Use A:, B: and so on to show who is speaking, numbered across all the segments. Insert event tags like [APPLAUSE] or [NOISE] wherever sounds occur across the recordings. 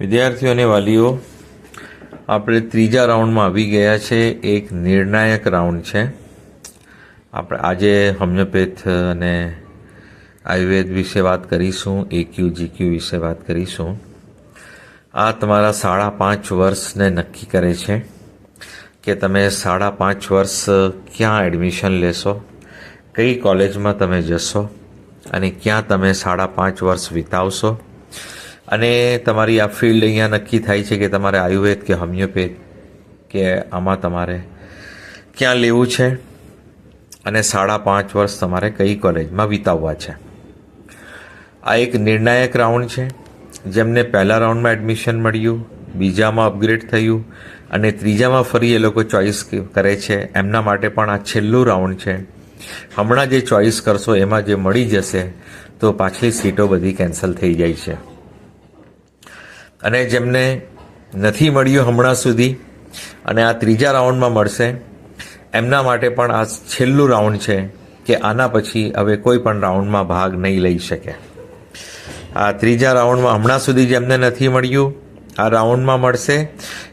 A: વિદ્યાર્થીઓ અને વાલીઓ, આપણે ત્રીજા રાઉન્ડમાં આવી ગયા છે. એક નિર્ણાયક રાઉન્ડ છે. આપણે આજે હોમિયોપેથ અને આયુર્વેદ વિશે વાત કરીશું એક્યુ જીક્યુ વિશે વાત કરીશું. આ તમારા સાડા પાંચ વર્ષને નક્કી કરે છે કે તમે સાડા પાંચ વર્ષ ક્યાં એડમિશન લેશો, કઈ કોલેજમાં તમે જશો અને ક્યાં તમે સાડા પાંચ વર્ષ વિતાવશો. અને તમારી આ ફિલ્ડ અહીંયા નક્કી થાય છે કે તમારે આયુર્વેદ કે હોમિયોપેથ કે આમાં તમારે ક્યાં લેવું છે? અને સાડા પાંચ વર્ષ તમારે કઈ કોલેજમાં વિતાવવા છે? આ એક નિર્ણાયક રાઉન્ડ છે, જેમને પહેલા રાઉન્ડમાં એડમિશન મળ્યું, બીજામાં અપગ્રેડ થયું, અને ત્રીજામાં ફરી એ લોકો ચોઈસ કરે છે. એમના માટે પણ આ છેલ્લું રાઉન્ડ છે. હમણાં જે ચોઈસ કરશો, એમાં જે મળી જશે, તો પાછલી સીટો બધી કેન્સલ થઈ જાય છે. અને જેમને નથી મળ્યું હમણાં સુધી, અને આ ત્રીજા રાઉન્ડમાં મળશે. એમના માટે પણ આ છેલ્લું રાઉન્ડ છે કે આના પછી હવે કોઈ પણ રાઉન્ડમાં ભાગ નહીં લઈ શકે. આ ત્રીજા રાઉન્ડમાં હમણાં સુધી જેમને નથી મળ્યું, આ રાઉન્ડમાં મળશે.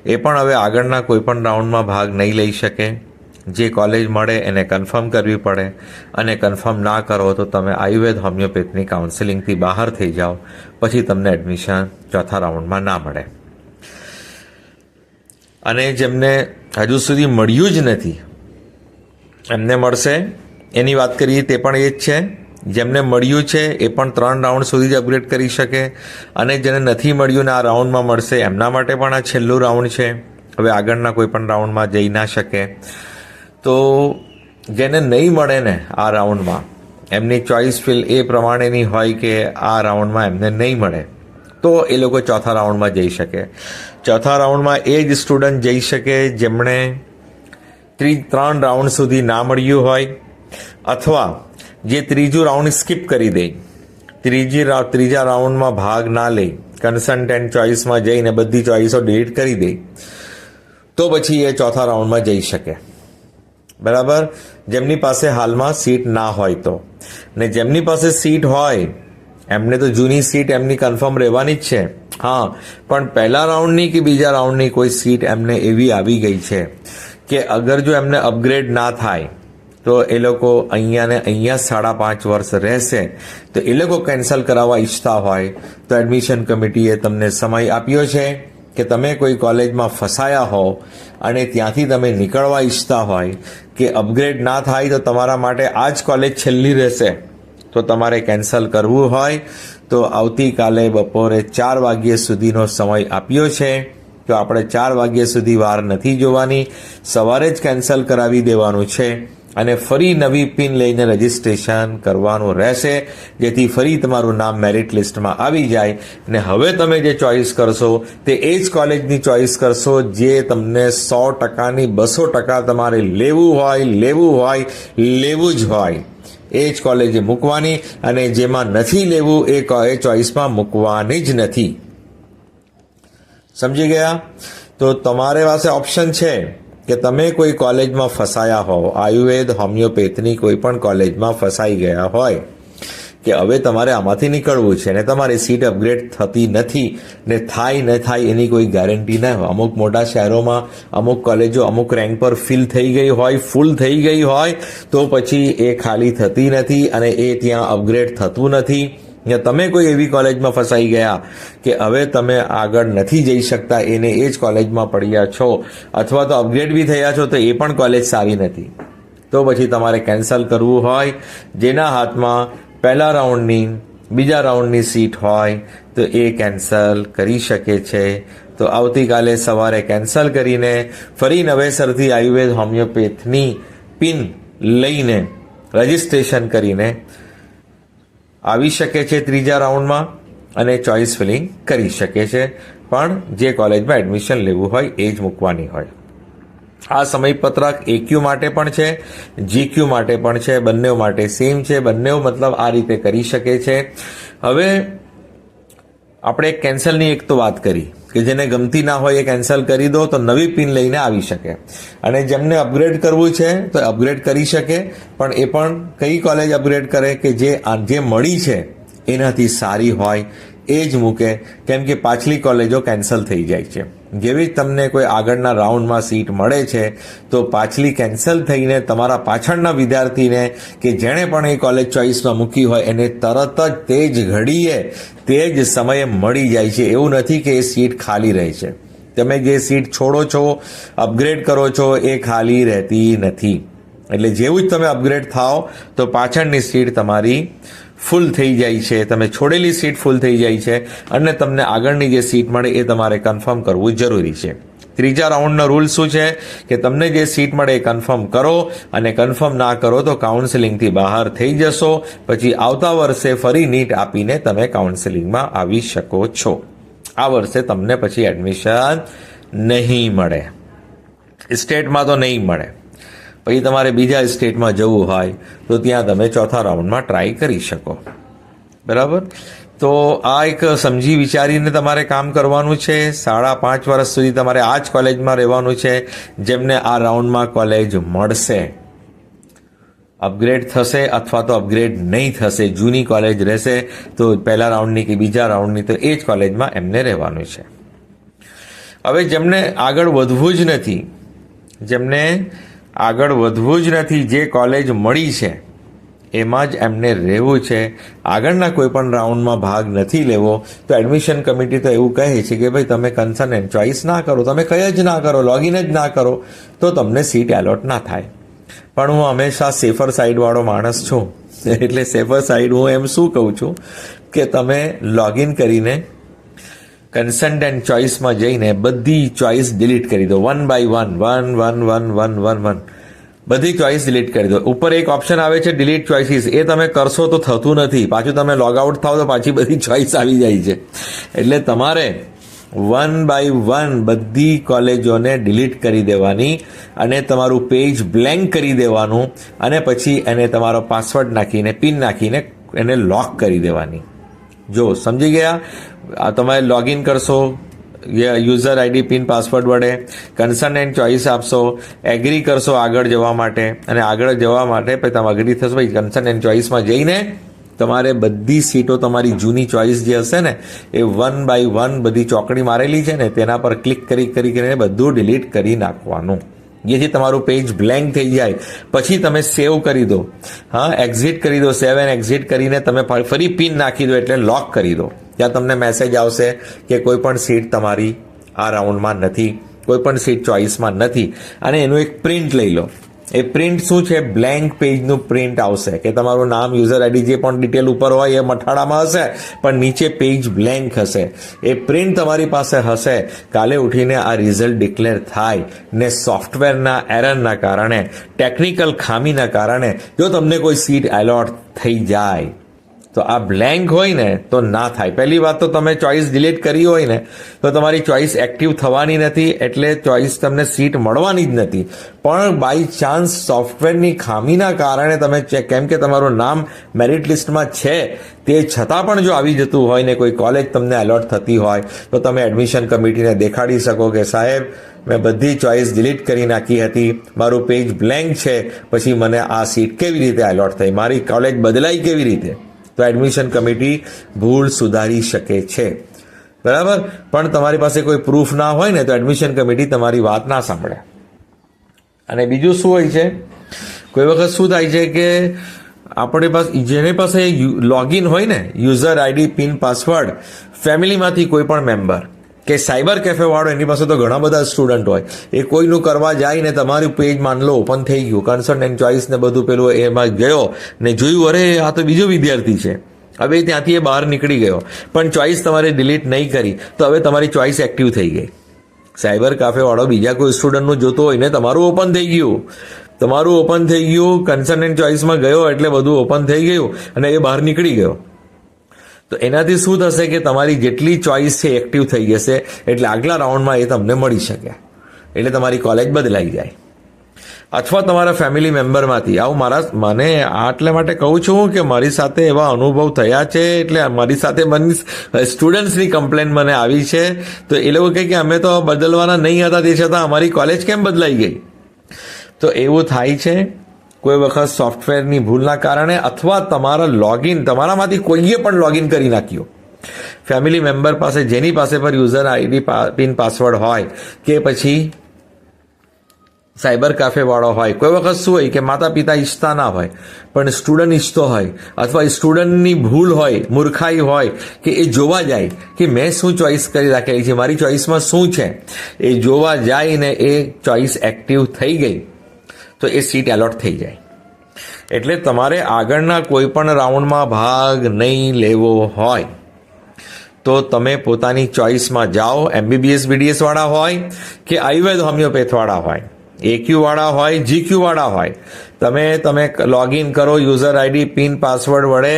A: એ પણ હવે આગળના કોઈ પણ રાઉન્ડમાં ભાગ નહીં લઈ શકે. જે કોલેજ મળે એને કન્ફર્મ કરવી પડે. અને કન્ફર્મ ના કરો તો તમે આયુર્વેદ હોમિયોપેથની કાઉન્સેલિંગથી બહાર થઈ જાઓ. પછી તમને એડમિશન ચોથા રાઉન્ડમાં ના મળે. અને જેમને હજુ સુધી મળ્યું જ નથી, એમને મળશે. એની વાત કરીએ તે પણ એ જ છે, જેમને મળ્યું છે એ પણ ત્રણ રાઉન્ડ સુધી જ અપગ્રેડ કરી શકે અને જેને નથી મળ્યું ને આ રાઉન્ડમાં મળશે, એમના માટે પણ આ છેલ્લું રાઉન્ડ છે. હવે આગળના કોઈ પણ રાઉન્ડમાં જઈ ના શકે. તો જેને નહીં મળે ને આ રાઉન્ડમાં એમની ચોઇસ ફિલ એ પ્રમાણેની હોય કે આ રાઉન્ડમાં એમને નહીં મળે, તો એ લોકો ચોથા રાઉન્ડમાં જઈ શકે. ચોથા રાઉન્ડમાં એ જ સ્ટુડન્ટ જઈ શકે જેમણે ત્રી, ત્રણ રાઉન્ડ સુધી ના મળ્યું હોય, અથવા જે ત્રીજું રાઉન્ડ સ્કીપ કરી દે, ત્રીજી ત્રીજા રાઉન્ડમાં ભાગ ના લે કન્સલ્ટન્ટ ચોઇસમાં જઈને બધી ચોઇસો ડિલીટ કરી દે, તો પછી એ ચોથા રાઉન્ડમાં જઈ શકે. બરાબર? જેમની પાસે હાલમાં સીટ ના હોય તો. ને જેમની પાસે સીટ હોય, એમને તો જૂની સીટ એમની કન્ફર્મ રહેવાની જ છે. હા, પણ પહેલા રાઉન્ડની કે બીજા રાઉન્ડની કોઈ સીટ એમને એવી આવી ગઈ છે કે અગર જો એમને અપગ્રેડ ના થાય, તો એ લોકો અહીંયા ને અહીંયા સાડા પાંચ વર્ષ રહેશે. તો એ લોકો કેન્સલ કરાવવા ઈચ્છતા હોય, તો એડમિશન કમિટીએ તમને સમય આપ્યો છે. કે તમે કોઈ કોલેજમાં ફસાયા હો અને ત્યાંથી તમે નીકળવા ઈચ્છતા હોય કે અપગ્રેડ ના થાય તો તમારા માટે આ જ કોલેજ છેલ્લી રહેશે. તો તમારે કેન્સલ કરવું હોય. તો આવતીકાલે બપોરે ચાર વાગ્યા સુધીનો સમય આપ્યો છે. તો આપણે ચાર વાગ્યા સુધી વાર નથી જોવાની. સવારે જ કેન્સલ કરાવી દેવાનું છે. અને ફરી નવી પિન લઈને રજિસ્ટ્રેશન કરવાનું રહેશે, જેથી ફરી તમારું નામ મેરિટ લિસ્ટમાં આવી જાય. અને હવે તમે જે ચોઇસ કરશો, તે એ જ કોલેજની ચોઇસ કરશો, જે તમને સો ટકાની, બસો ટકા તમારે લેવું હોય લેવું હોય, લેવું જ હોય. એ જ કોલેજે મૂકવાની અને જેમાં નથી લેવું, એ ચોઇસમાં મૂકવાની જ નથી. સમજી ગયા? તો તમારે પાસે ઓપ્શન છે. કે તમે કોઈ કોલેજમાં ફસાયા હોવ, આયુર્વેદ, હોમિયોપેથની કોઈ પણ કોલેજમાં ફસાઈ ગયા હોય, કે હવે તમારે આમાંથી નીકળવું છે ને તમારી સીટ અપગ્રેડ થતી નથી ને થાય ન થાય એની કોઈ ગેરંટી ન હોય. અમુક મોટા શહેરોમાં અમુક કોલેજો અમુક રેન્ક પર ફિલ થઈ ગઈ હોય, ફૂલ થઈ ગઈ હોય, તો પછી એ ખાલી થતી નથી અને એ ત્યાં અપગ્રેડ થતું નથી. ને તમે કોઈ એવી કોલેજમાં ફસાઈ ગયા કે હવે તમે આગળ નથી જઈ શકતા, એને એ જ કોલેજમાં પડ્યા છો, અથવા તો અપગ્રેડ બી થયા છો, તો એ પણ કોલેજ સારી નથી. તો પછી તમારે કેન્સલ કરવું હોય, જેના હાથમાં પહેલા રાઉન્ડની બીજા રાઉન્ડની સીટ હોય, તો એ કેન્સલ કરી શકે છે. તો આવતીકાલે સવારે કેન્સલ કરીને ફરી નવેસરથી આયુર્વેદ હોમિયોપેથની પિન લઈને રજિસ્ટ્રેશન કરીને આવી શકે છે ત્રીજા રાઉન્ડમાં અને ચોઇસ ફિલિંગ કરી શકે છે. પણ જે કોલેજમાં એડમિશન લેવું હોય એ જ મૂકવાની હોય. આ સમયપત્રક એક્યુ માટે પણ છે જીક્યુ માટે પણ છે બંને માટે સેમ છે. બંને મતલબ આ રીતે કરી શકે છે. હવે આપણે કેન્સલની એક તો વાત કરી. કે જેને ગમતી ના હોય એ કેન્સલ કરી દો તો નવી પિન લઈને આવી શકે. અને જેમને અપગ્રેડ કરવું છે તો અપગ્રેડ કરી શકે, પણ એ પણ કઈ કોલેજ અપગ્રેડ કરે કે જે આ- જે મળી છે, એનાથી સારી હોય એ જ મૂકે કેમ કે પાછલી કોલેજો કેન્સલ થઈ જાય છે. જેવી જ તમને કોઈ આગળના રાઉન્ડમાં સીટ મળે છે, તો પાછલી કેન્સલ થઈને તમારા પાછળના વિદ્યાર્થીને કે જેણે પણ એ કોલેજ ચોઇસમાં મૂકી હોય, એને તરત જ તે જ ઘડીએ તે જ સમયે મળી જાય છે. એવું નથી કે એ સીટ ખાલી રહે છે. તમે જે સીટ છોડો છો અપગ્રેડ કરો છો, એ ખાલી રહેતી નથી. એટલે જેવું જ તમે અપગ્રેડ થાઓ, તો પાછળની સીટ તમારી ફૂલ થઈ જાય છે, તમે છોડેલી સીટ ફૂલ થઈ જાય છે અને તમને આગળની જે સીટ મળે એ તમારે કન્ફર્મ કરવું જરૂરી છે. ત્રીજા રાઉન્ડનો રૂલ શું છે? કે તમને જે સીટ મળે એ કન્ફર્મ કરો અને કન્ફર્મ ના કરો તો કાઉન્સેલિંગથી બહાર થઈ જશો, પછી આવતા વર્ષે ફરી નીટ આપીને તમે કાઉન્સેલિંગમાં આવી શકો છો. આ વર્ષે તમને પછી એડમિશન નહીં મળે. સ્ટેટમાં તો નહીં મળે. પછી તમારે બીજા સ્ટેટમાં જવું હોય, તો ત્યાં તમે ચોથા રાઉન્ડમાં ટ્રાય કરી શકો. બરાબર? તો આ એક સમજી વિચારીને તમારે કામ કરવાનું છે. સાડા પાંચ વર્ષ સુધી તમારે આ જ કોલેજમાં રહેવાનું છે, જેમને આ રાઉન્ડમાં કોલેજ મળશે. અપગ્રેડ થશે અથવા તો અપગ્રેડ નહીં થશે. જૂની કોલેજ રહેશે, તો પહેલા રાઉન્ડની કે બીજા રાઉન્ડની, તો એ જ કોલેજમાં એમને રહેવાનું છે. હવે જેમને આગળ વધવું જ નથી, જેમને આગળ વધવું જ નથી, જે કોલેજ મળી છે, એમાં જ એમને રહેવું છે. આગળના કોઈ પણ રાઉન્ડમાં ભાગ નથી લેવો, તો એડમિશન કમિટી તો એવું કહે છે કે ભાઈ તમે કન્સર્ન એન્ડ ચોઇસ ના કરો, તમે કંઈ જ ના કરો લોગિન જ ના કરો, તો તમને સીટ એલોટ ના થાય. પણ હું હંમેશા સેફર સાઈડવાળો માણસ છું. [LAUGHS] એટલે સેફર સાઈડ હું એમ શું કહું છું કે તમે લોગિન કરીને કન્સન્ટ એન્ડ ચોઇસમાં જઈને બધી ચોઇસ ડિલીટ કરી દો. One by one one one one one one one બધી ચોઇસ ડિલીટ કરી દો. ઉપર એક ઓપ્શન આવે છે ડિલીટ ચોઇસીસ એ તમે કરશો તો થતું નથી. પાછું તમે લોગ આઉટ થાવ તો પાછી બધી ચોઇસ આવી જાય છે. એટલે તમારે વન બાય વન બધી કોલેજોને ડિલીટ કરી દેવાની અને તમારું પેજ બ્લેન્ક કરી દેવાનું અને પછી એને તમારો પાસવર્ડ નાખીને પિન નાખીને એને લોક કરી દેવાની. જો સમજી ગયા? તમે લોગિન કરશો. યુઝર આઈડી પિન પાસવર્ડ વડે. કન્સર્ન એન્ડ ચોઇસ આપશો. એગ્રી કરશો આગળ જવા માટે. અને આગળ જવા માટે પછી તમે અગ્રી થશો. ભાઈ કન્સર્ન એન્ડ ચોઇસમાં જઈને તમારે બધી સીટો તમારી જૂની ચોઇસ જે હશે ને, એ વન બાય વન બધી ચોકડી મારેલી છે ને, તેના પર ક્લિક કરી કરી, કરીને બધું ડિલીટ કરી નાખવાનું. જેથી તમારું પેજ બ્લેન્ક થઈ જાય. પછી તમે સેવ કરી દો. હા એક્ઝિટ કરી દો સેવ એન્ડ એક્ઝિટ કરીને તમે ફરી પિન નાખી દો એટલે લોક કરી દો. ત્યાં તમને મેસેજ આવશે કે કોઈ પણ સીટ તમારી આ રાઉન્ડમાં નથી, કોઈ પણ સીટ ચોઇસમાં નથી. અને એનું એક પ્રિન્ટ લઈ લો. એ પ્રિન્ટ શું છે? બ્લેન્ક પેજનું પ્રિન્ટ આવશે. કે તમારું નામ યુઝર આઈડી જે પણ ડિટેલ ઉપર હોય એ મઠાળામાં હશે, પણ નીચે પેજ બ્લેન્ક હશે. એ પ્રિન્ટ તમારી પાસે હશે. કાલે ઉઠીને આ રિઝલ્ટ ડિક્લેર થાય. ને સોફ્ટવેરના એરરના કારણે ટેકનિકલ ખામીના કારણે, જો તમને કોઈ સીટ એલોટ થઈ જાય તો આ બ્લેન્ક હોય ને તો ના થાય. પહેલી વાત તો તમે ચોઇસ ડિલીટ કરી હોય ને તો તમારી ચોઇસ એક્ટિવ થવાની નથી, એટલે ચોઇસ તમને સીટ મળવાની જ નથી. પણ બાય ચાન્સ સોફ્ટવેરની ખામીના કારણે તમે કેમ કે તમારું નામ મેરિટ લિસ્ટમાં છે, તે છતાં પણ જો આવી જતું હોય ને કોઈ કોલેજ તમને એલોટ થતી હોય, તો તમે એડમિશન કમિટીને દેખાડી શકો કે સાહેબ, મેં બધી ચોઇસ ડિલીટ કરી નાખી હતી, મારું પેજ બ્લેન્ક છે, પછી મને આ સીટ કેવી રીતે એલોટ થઈ? મારી કોલેજ બદલાઈ કેવી રીતે? તો એડમિશન કમિટી ભૂલ સુધારી શકે છે. બરાબર? પણ તમારી પાસે કોઈ પ્રૂફ ના હોય ને તો એડમિશન કમિટી તમારી વાત ના સાંભળે. અને બીજું શું હોય છે? કોઈ વખત શું થાય છે કે આપણી પાસે જેની પાસે લોગિન હોય ને યુઝર આઈડી પિન પાસવર્ડ ફેમિલીમાંથી કોઈ પણ મેમ્બર કે સાયબર કેફે વાળો એની પાસે તો ઘણા બધા સ્ટુડન્ટ હોય. એ કોઈનું કરવા જાય ને તમારું પેજ માન લો ઓપન થઈ ગયું. કન્સર્ન એન્ડ ચોઇસ ને બધું પેલું એમાં ગયો ને જોયું, અરે, આ તો બીજો વિદ્યાર્થી છે. હવે ત્યાંથી એ બહાર નીકળી ગયો. પણ ચોઇસ તમારે ડિલીટ નહીં કરી. તો હવે તમારી ચોઇસ એક્ટિવ થઈ ગઈ. સાયબર કાફે વાળો બીજા કોઈ સ્ટુડન્ટનું જોતો હોય ને તમારું ઓપન થઈ ગયું. તમારું ઓપન થઈ ગયું કન્સર્ન એન્ડ ચોઇસમાં ગયો એટલે બધું ઓપન થઈ ગયું અને એ બહાર નીકળી ગયો. તો એનાથી શું થશે કે તમારી જેટલી ચોઇસ છે એક્ટિવ થઈ જશે, એટલે આગલા રાઉન્ડમાં એ તમને મળી શકે. એટલે તમારી કોલેજ બદલાઈ જાય. અથવા તમારા ફેમિલી મેમ્બરમાંથી આવું મારા મને આટલે માટે કહું છું કે મારી સાથે એવા અનુભવ થયા છે, એટલે મારી સાથે મને સ્ટુડન્ટ્સની કમ્પ્લેન મને આવી છે. તો એ લોકો કહે કે અમે તો બદલવાના નહીં હતા, તે છતાં અમારી કોલેજ કેમ બદલાઈ ગઈ? તો એવું થાય છે. કોઈ વખત સોફ્ટવેરની ભૂલના કારણે અથવા તમારા લોગિન તમારામાંથી કોઈએ પણ લોગિન કરી નાખ્યું. ફેમિલી મેમ્બર પાસે, જેની પાસે પર યુઝર આઈડી પિન પાસવર્ડ હોય કે પછી સાયબર કાફેવાળો હોય, કોઈ વખત શું હોય કે માતા પિતા ઈચ્છતા ના હોય, પણ સ્ટુડન્ટ ઈચ્છતો હોય અથવા સ્ટુડન્ટની ભૂલ હોય, મૂર્ખાઈ હોય કે એ જોવા જાય કે મેં શું ચોઈસ કરી રાખેલી છે, મારી ચોઈસમાં શું છે, એ જોવા જાય ને એ ચોઈસ એક્ટિવ થઈ ગઈ. તો એ સીટ એલોટ થઈ જાય. એટલે તમારે આગળના કોઈ પણ રાઉન્ડમાં ભાગ નહીં લેવો હોય, તો તમે પોતાની ચોઈસમાં જાઓ. એમબીબીએસ બીડીએસવાળા હોય કે આયુર્વેદ હોમિયોપેથવાળા હોય એક્યુવાળા હોય જીક્યુવાળા હોય તમે તમે લોગિન કરો યુઝર આઈડી પિન પાસવર્ડ વડે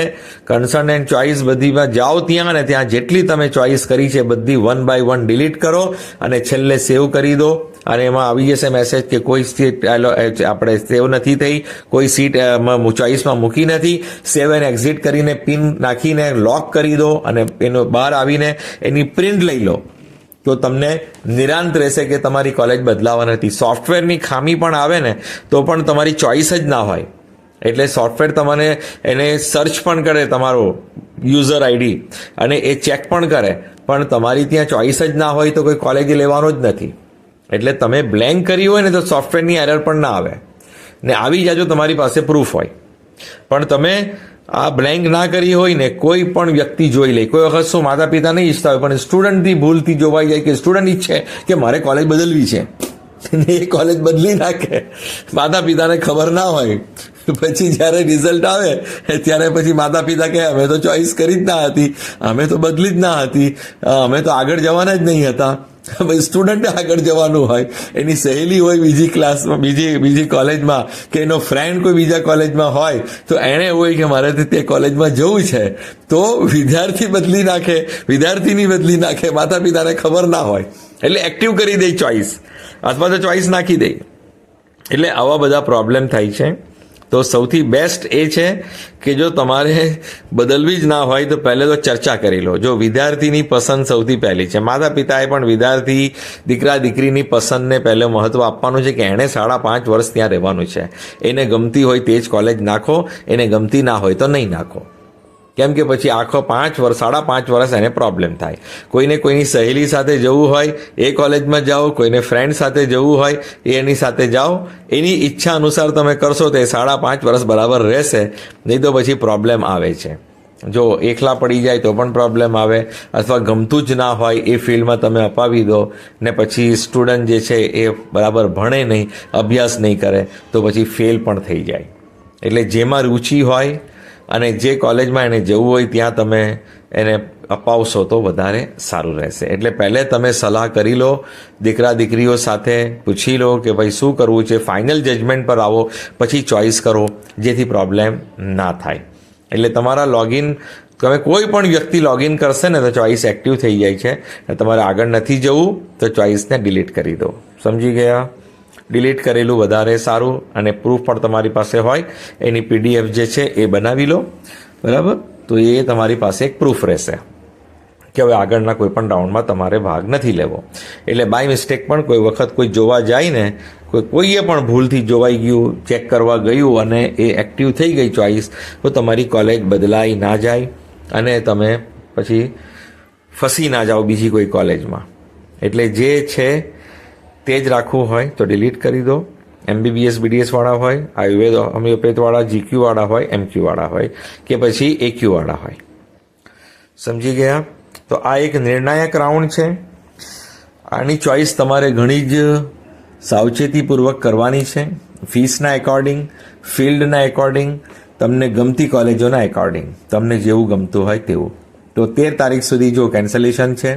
A: કન્સર્ન એન્ડ ચોઇસ બધીમાં જાઓ ત્યાં ને ત્યાં જેટલી તમે ચોઇસ કરી છે બધી વન બાય વન ડિલીટ કરો અને છેલ્લે સેવ કરી દો. અને એમાં આવી જશે મેસેજ કે કોઈ સીટ આપણે સેવ નથી થઈ, કોઈ સીટ ચોઇસમાં મૂકી નથી સેવ એન્ડ એક્ઝિટ કરીને પિન નાખીને લોક કરી દો અને એનો બહાર આવીને એની પ્રિન્ટ લઈ લો. તો તમને નિરાંત રહેશે કે તમારી કોલેજ બદલાવા નથી. સોફ્ટવેરની ખામી પણ આવે ને, તો પણ તમારી ચોઈસ જ ના હોય. એટલે સોફ્ટવેર તમને એને સર્ચ પણ કરે તમારો યુઝર આઈડી અને એ ચેક પણ કરે. પણ તમારી ત્યાં ચોઈસ જ ના હોય તો કોઈ કોલેજે લેવાનો જ નથી. એટલે તમે બ્લેન્ક કરી હોય ને તો સોફ્ટવેરની એરર પણ ના આવે. ને આવી જાજો તમારી પાસે પ્રૂફ હોય. પણ તમે આ બ્લેન્ક ના કરી હોય ને કોઈ પણ વ્યક્તિ જોઈ લે. કોઈ વખત શું માતા પિતા નહીં ઈચ્છતા હોય, પણ સ્ટુડન્ટથી ભૂલથી જોવાઈ જાય કે સ્ટુડન્ટ ઈચ્છે કે મારે કોલેજ બદલવી છે. ને એ કોલેજ બદલી નાખે. માતા પિતાને ખબર ના હોય. પછી જ્યારે રિઝલ્ટ આવે, ત્યારે પછી માતા પિતા કહે, અમે તો ચોઈસ કરી જ ના હતી. અમે તો બદલી જ ના હતી. અમે તો આગળ જવાના જ નહીં હતા. [LAUGHS] ભાઈ સ્ટુડન્ટે આગળ જવાનું હોય, એની સહેલી હોય બીજી ક્લાસમાં બીજી બીજી કોલેજમાં કે એનો ફ્રેન્ડ કોઈ બીજા કોલેજમાં હોય, તો એણે એવું હોય કે મારે તે કોલેજમાં જવું છે. તો વિદ્યાર્થી બદલી નાખે, વિદ્યાર્થીની બદલી નાખે માતા પિતાને ખબર ના હોય. એટલે એક્ટિવ કરી દે ચોઈસ અથવા તો ચોઈસ નાખી દે. એટલે આવા બધા પ્રોબ્લેમ થાય છે. તો સૌથી બેસ્ટ એ છે કે જો તમારે બદલવી જ ના હોય તો પહેલે તો ચર્ચા કરી લો. જો વિદ્યાર્થીની પસંદ સૌથી પહેલી છે. માતા પિતાએ પણ વિદ્યાર્થી દીકરા દીકરીની પસંદને પહેલે મહત્વ આપવાનું છે કે એણે સાડા પાંચ વર્ષ ત્યાં રહેવાનું છે. એને ગમતી હોય તે જ કોલેજ નાખો, એને ગમતી ના હોય તો નહીં નાખો. કેમ કે પછી આખો પાંચ વર્ષ સાડા પાંચ વર્ષ એને પ્રોબ્લેમ થાય. કોઈને કોઈની સહેલી સાથે જવું હોય, એ કોલેજમાં જાઓ, કોઈને ફ્રેન્ડ સાથે જવું હોય, એ એની સાથે જાઓ. એની ઈચ્છા અનુસાર તમે કરશો તો એ સાડા પાંચ વર્ષ બરાબર રહેશે, નહીં તો પછી પ્રોબ્લેમ આવે છે. જો એકલા પડી જાય તો પણ પ્રોબ્લેમ આવે, અથવા ગમતું જ ના હોય એ ફિલ્ડમાં તમે અપાવી દો, ને પછી સ્ટુડન્ટ જે છે એ બરાબર ભણે નહીં, અભ્યાસ નહીં કરે, તો પછી ફેલ પણ થઈ જાય. એટલે જેમાં રુચિ હોય અને જે કોલેજમાં એને જવું હોય ત્યાં તમે એને અપાવશો તો વધારે સારું રહેશે. એટલે પહેલે તમે સલાહ કરી લો, દીકરા દીકરીઓ સાથે પૂછી લો કે ભાઈ શું કરવું છે ફાઇનલ જજમેન્ટ પર આવો, પછી ચોઇસ કરો, જેથી પ્રોબ્લેમ ના થાય. એટલે તમારા લોગિન તમે કોઈ પણ વ્યક્તિ લોગિન કરશે ને તો ચોઇસ એક્ટિવ થઈ જાય છે. તમારે આગળ નથી જવું, તો ચોઇસને ડિલીટ કરી દો. સમજી ગયા? ડિલીટ કરેલું વધારે સારું અને પ્રૂફ પણ તમારી પાસે હોય. એની પીડીએફ જે છે એ બનાવી લો. બરાબર? તો એ તમારી પાસે એક પ્રૂફ રહેશે કે હવે આગળના કોઈ પણ રાઉન્ડમાં તમારે ભાગ નથી લેવો. એટલે બાય મિસ્ટેક પણ કોઈ વખત કોઈ જોવા જાય ને, કોઈ કોઈએ પણ ભૂલથી જોવાઈ ગયું ચેક કરવા ગયું અને એ એક્ટિવ થઈ ગઈ ચોઈસ તો તમારી કોલેજ બદલાઈ ના જાય અને તમે પછી ફસી ના જાઓ બીજી કોઈ કોલેજમાં એટલે જે છે તે જ રાખવું હોય તો ડિલીટ કરી દો. એમબીબીએસ બીડીએસ વાળા હોય, આયુર્વેદ હોમિયોપેથ વાળા જીક્યુ વાળા હોય એમક્યુ વાળા હોય કે પછી એક્યુ વાળા હોય. સમજી ગયા? તો આ એક નિર્ણાયક રાઉન્ડ છે. આની ચોઈસ તમારે ઘણી જ સાવચેતીપૂર્વક કરવાની છે. ફીસના એકોર્ડિંગ ફિલ્ડના એકોર્ડિંગ તમને ગમતી કોલેજોના એકોર્ડિંગ તમને જેવું ગમતું હોય તેવું. તો તેર તારીખ સુધી જો કેન્સલેશન છે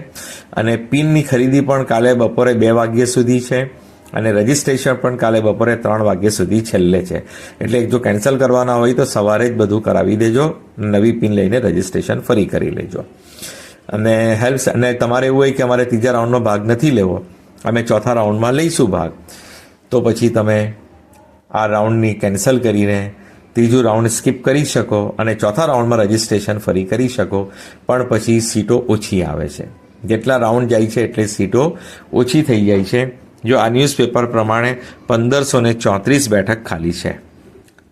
A: અને પિનની ખરીદી પણ કાલે બપોરે બે વાગ્યા સુધી છે અને રજિસ્ટ્રેશન પણ કાલે બપોરે ત્રણ વાગ્યા સુધી છેલ્લે છે. એટલે જો કેન્સલ કરવાના હોય તો સવારે જ બધું કરાવી દેજો, નવી પિન લઈને રજિસ્ટ્રેશન ફરી કરી લેજો. અને હેલ્પ અને તમારે એવું હોય કે અમારે ત્રીજા રાઉન્ડનો ભાગ નથી લેવો, અમે ચોથા રાઉન્ડમાં લઈશું ભાગ. તો પછી તમે આ રાઉન્ડની કેન્સલ કરીને ત્રીજું રાઉન્ડ સ્કીપ કરી શકો અને ચોથા રાઉન્ડમાં રજિસ્ટ્રેશન ફરી કરી શકો, પણ પછી સીટો ઓછી આવે છે. જેટલા રાઉન્ડ જાય છે એટલે સીટો ઓછી થઈ જાય છે. જો આ ન્યૂઝપેપર પ્રમાણે પંદરસો ને ચોત્રીસ બેઠક ખાલી છે.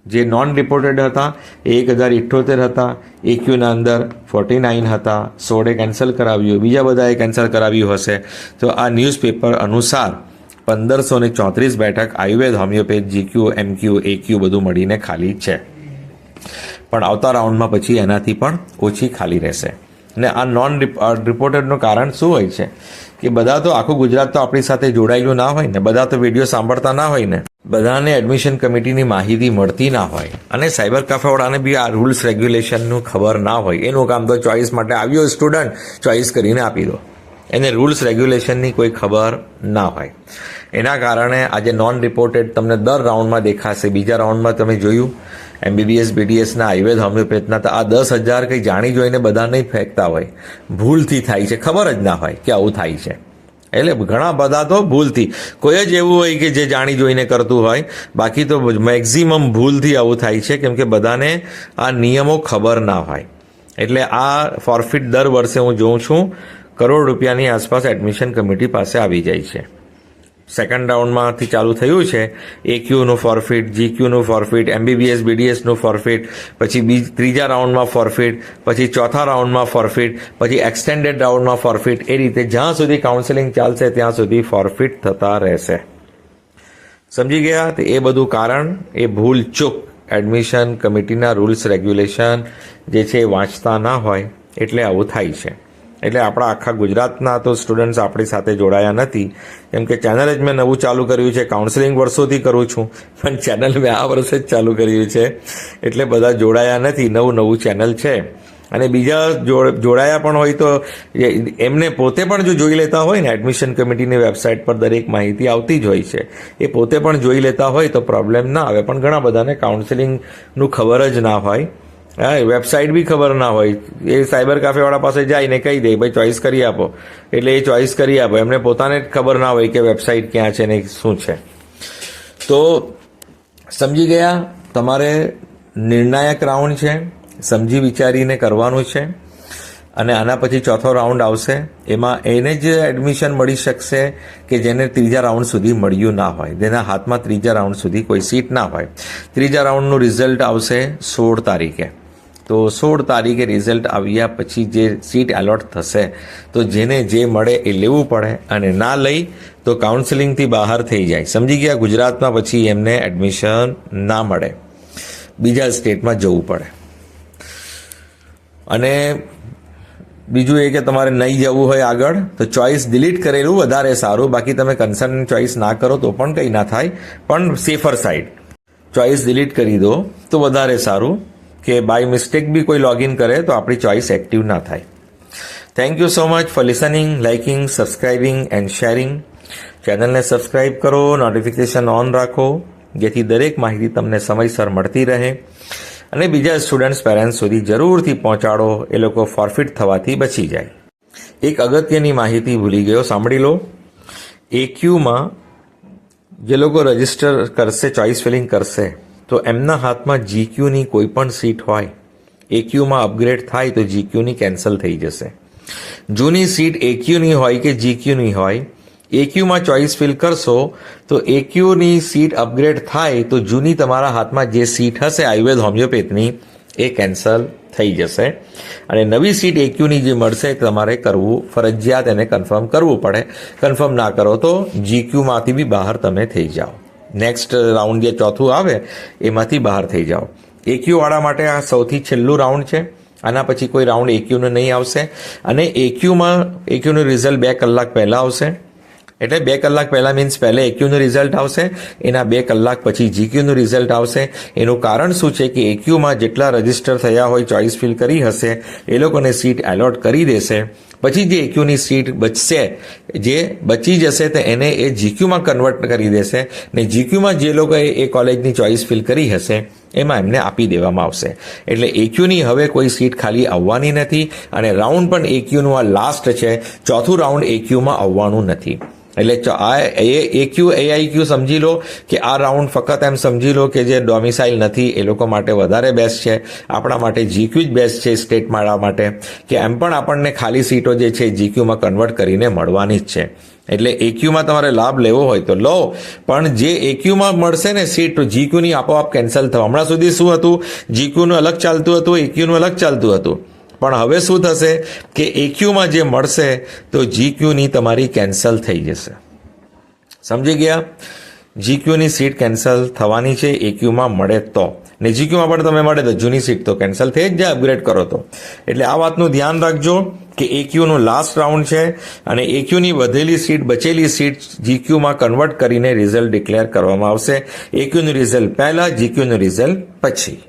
A: જે નોન રિપોર્ટેડ હતા, એક હજાર ઇઠ્ઠોતેર હતા એક્યુના અંદર ફોર્ટી નાઇન હતા, સોળે કેન્સલ કરાવ્યું, બીજા બધાએ કેન્સલ કરાવ્યું હશે. તો આ ન્યૂઝપેપર અનુસાર પંદરસો ને ચોત્રીસ બેઠક ayurveda, homeopath G Q M Q A Q બધું મળીને ખાલી છે. પણ આવતા રાઉન્ડમાં પછી એનાથી પણ ઓછી ખાલી રહેશે. અને આ નોન રિપોર્ટેડનું કારણ શું હોય છે? કે બધા તો આખું ગુજરાત તો આપણી સાથે જોડાયેલું ના હોય ને, બધા તો વીડિયો સાંભળતા ના હોય ને, બધાને એડમિશન કમિટીની માહિતી મળતી ના હોય અને સાયબર કાફેવાળાને બી આ રૂલ્સ રેગ્યુલેશનનું ખબર ના હોય. એનું કામ તો ચોઇસ માટે આવ્યો સ્ટુડન્ટ ચોઇસ કરીને આપી દો. એને રૂલ્સ રેગ્યુલેશનની કોઈ ખબર ના હોય. એના કારણે આજે નોન રિપોર્ટેડ તમને દર રાઉન્ડમાં દેખાશે. બીજા રાઉન્ડમાં તમે જોયું એમબીબીએસ બીડીએસના આયુર્વેદ હોમિયોપેથના તો આ દસ હજાર કંઈ જાણી જોઈને બધા નહીં ફેંકતા હોય. ભૂલથી થાય છે. ખબર જ ના હોય કે આવું થાય છે. એટલે ઘણા બધા તો ભૂલથી. કોઈ જ એવું હોય કે જે જાણી જોઈને કરતું હોય. બાકી તો મેક્ઝિમમ ભૂલથી આવું થાય છે, કેમ કે બધાને આ નિયમો ખબર ના હોય. એટલે આ ફોરફિટ દર વર્ષે હું જોઉં છું. કરોડ રૂપિયાની આસપાસ એડમિશન કમિટી પાસે આવી જાય છે. સેકન્ડ રાઉન્ડમાંથી ચાલુ થયું છે. એ ક્યુનું forfeit જીક્યુનું forfeit M B B S બીડીએસનું forfeit પછી બીજ ત્રીજા રાઉન્ડમાં ફોરફિટ પછી ચોથા રાઉન્ડમાં ફોરફિટ પછી એક્સટેન્ડેડ રાઉન્ડમાં ફોરફિટ એ રીતે જ્યાં સુધી કાઉન્સેલિંગ ચાલશે, ત્યાં સુધી ફોરફિટ થતા રહેશે. સમજી ગયા? તો એ બધું કારણ, એ ભૂલ ચૂક. એડમિશન કમિટીના રૂલ્સ રેગ્યુલેશન જે છે એ વાંચતા ના હોય, એટલે આવું થાય છે. એટલે આપણા આખા ગુજરાતના તો સ્ટુડન્ટ્સ આપણી સાથે જોડાયા નથી. કેમ કે ચેનલ જ મેં નવું ચાલુ કર્યું છે કાઉન્સેલિંગ વર્ષોથી કરું છું, પણ ચેનલ મેં આ વર્ષે જ ચાલુ કર્યું છે. એટલે બધા જોડાયા નથી, નવું નવું ચેનલ છે. અને બીજા જોડ- જોડાયા પણ હોય તો એમને પોતે પણ જો જોઈ લેતા હોય ને એડમિશન કમિટીની વેબસાઇટ પર દરેક માહિતી આવતી જ હોય છે. એ પોતે પણ જોઈ લેતા હોય તો પ્રોબ્લેમ ના આવે. પણ ઘણા બધાને કાઉન્સેલિંગનું ખબર જ ના હોય. હા વેબસાઇટ બી ખબર ના હોય. એ સાયબર કાફેવાળા પાસે જાય ને કહી દે, ભાઈ ચોઈસ કરી આપો. એટલે એ ચોઈસ કરી આપો. એમને પોતાને જ ખબર ના હોય કે વેબસાઇટ ક્યાં છે ને શું છે. તો સમજી ગયા, તમારે નિર્ણાયક રાઉન્ડ છે, સમજી વિચારીને કરવાનું છે, અને આના પછી ચોથો રાઉન્ડ આવશે. એમાં એને જ એડમિશન મળી શકશે કે જેને ત્રીજા રાઉન્ડ સુધી મળ્યું ના હોય. જેના હાથમાં ત્રીજા રાઉન્ડ સુધી કોઈ સીટ ના હોય. ત્રીજા રાઉન્ડનું રિઝલ્ટ આવશે સોળ તારીખે. તો સોળ તારીખે રિઝલ્ટ આવ્યા પછી જે સીટ એલોટ થશે, તો જેને જે મળે એ લેવું પડે અને ના લઈ તો કાઉન્સેલિંગથી બહાર થઈ જાય. સમજી ગયા? ગુજરાતમાં પછી એમને એડમિશન ના મળે. બીજા સ્ટેટમાં જવું પડે. અને બીજું એ કે તમારે નહીં જવું હોય આગળ, તો ચોઈસ ડિલીટ કરેલું વધારે સારું. બાકી તમે કન્સર્ન ચોઈસ ના કરો તો પણ કંઈ ના થાય. પણ સેફર સાઈડ ચોઈસ ડિલીટ કરી દો તો વધારે સારું. કે બાય મિસ્ટેક બી કોઈ લોગિન કરે તો આપણી ચોઇસ એક્ટિવ ના થાય. Thank you so much for listening liking subscribing and sharing ચેનલને સબસ્ક્રાઇબ કરો નોટિફિકેશન ઓન રાખો, જેથી દરેક માહિતી તમને સમયસર મળતી રહે. અને બીજા સ્ટુડન્ટ્સ પેરેન્ટ્સ સુધી જરૂરથી પહોંચાડો, એ લોકો ફોરફિટ થવાથી બચી જાય. એક અગત્યની માહિતી ભૂલી ગયો, સાંભળી લો. એક્યુમાં જે લોકો રજિસ્ટર કરશે ચોઇસ ફિલિંગ કરશે તો એમના હાથમાં જીક્યુની કોઈ પણ સીટ હોય એક્યુમાં અપગ્રેડ થાય તો જીક્યુની કેન્સલ થઈ જશે. જૂની સીટ એક્યુની હોય કે જીક્યુની હોય એક્યુમાં ચોઇસ ફિલ કરશો તો એક્યુની સીટ અપગ્રેડ થાય તો જૂની તમારા હાથમાં જે સીટ હશે, આયુર્વેદ હોમિયોપેથની, એ કેન્સલ થઈ જશે. અને નવી સીટ એક્યુની જે મળશે તમારે કરવું, ફરજિયાત એને કન્ફર્મ કરવું પડે. કન્ફર્મ ના કરો તો જીક્યુમાંથી બી બહાર તમે થઈ જાઓ. નેક્સ્ટ રાઉન્ડ જે ચોથું આવે, એમાંથી બહાર થઈ જાઓ. એક્યુવાળા માટે આ સૌથી છેલ્લું રાઉન્ડ છે. આના પછી કોઈ રાઉન્ડ એક્યુનો નહીં આવશે. અને એક્યુમાં એક્યુનું રિઝલ્ટ બે કલાક પહેલાં આવશે. એટલે બે કલાક પહેલાં મીન્સ પહેલે એક્યુનું રિઝલ્ટ આવશે, એના બે કલાક પછી જીક્યુનું રિઝલ્ટ આવશે. એનું કારણ શું છે કે એક્યુમાં જેટલા રજિસ્ટર થયા હોય ચોઇસ ફિલ કરી હશે, એ લોકોને સીટ એલોટ કરી દેશે. પછી જે એક્યુની સીટ બચશે, જે બચી જશે તો એને એ જીક્યુમાં કન્વર્ટ કરી દેશે ને જીક્યુમાં જે લોકોએ એ કોલેજની ચોઇસ ફિલ કરી હશે, એમાં એમને આપી દેવામાં આવશે. એટલે એક્યુની હવે કોઈ સીટ ખાલી આવવાની નથી અને રાઉન્ડ પણ એક્યુનું આ લાસ્ટ છે, ચોથું રાઉન્ડ એક્યુમાં આવવાનું નથી. એટલે આ એક્યુ એઆઈક્યુ સમજી લો કે આ રાઉન્ડ ફક્ત એમ સમજી લો કે જે ડોમિસાઇલ નથી, એ લોકો માટે વધારે બેસ્ટ છે. આપણા માટે જીક્યુ જ બેસ્ટ છે સ્ટેટ માળા માટે. કે એમ પણ આપણને ખાલી સીટો જે છે જીક્યુમાં કન્વર્ટ કરીને મળવાની જ છે. એટલે એક્યુમાં તમારે લાભ લેવો હોય તો લો. પણ જે એક્યુમાં મળશે ને સીટ, તો જીક્યુની આપોઆપ કેન્સલ થવા હમણાં સુધી શું હતું? જીક્યુનું અલગ ચાલતું હતું એક્યુનું અલગ ચાલતું હતું. પણ હવે શું થશે કે એક્યુમાં જે મળશે, તો જીક્યુની તમારી કેન્સલ થઈ જશે. સમજી ગયા? જીક્યુની સીટ કેન્સલ થવાની છે એક્યુમાં મળે તો. ને જીક્યુમાં પણ તમે મળે તો જૂની સીટ તો કેન્સલ થઈ જ જાય અપગ્રેડ કરો તો. એટલે આ વાતનું ધ્યાન રાખજો કે એક્યુનો લાસ્ટ રાઉન્ડ છે અને એક્યુની વધેલી સીટ બચેલી સીટ જીક્યુમાં કન્વર્ટ કરીને રિઝલ્ટ ડિક્લેર કરવામાં આવશે. એક્યુનું રિઝલ્ટ પહેલાં જીક્યુનું રિઝલ્ટ પછી.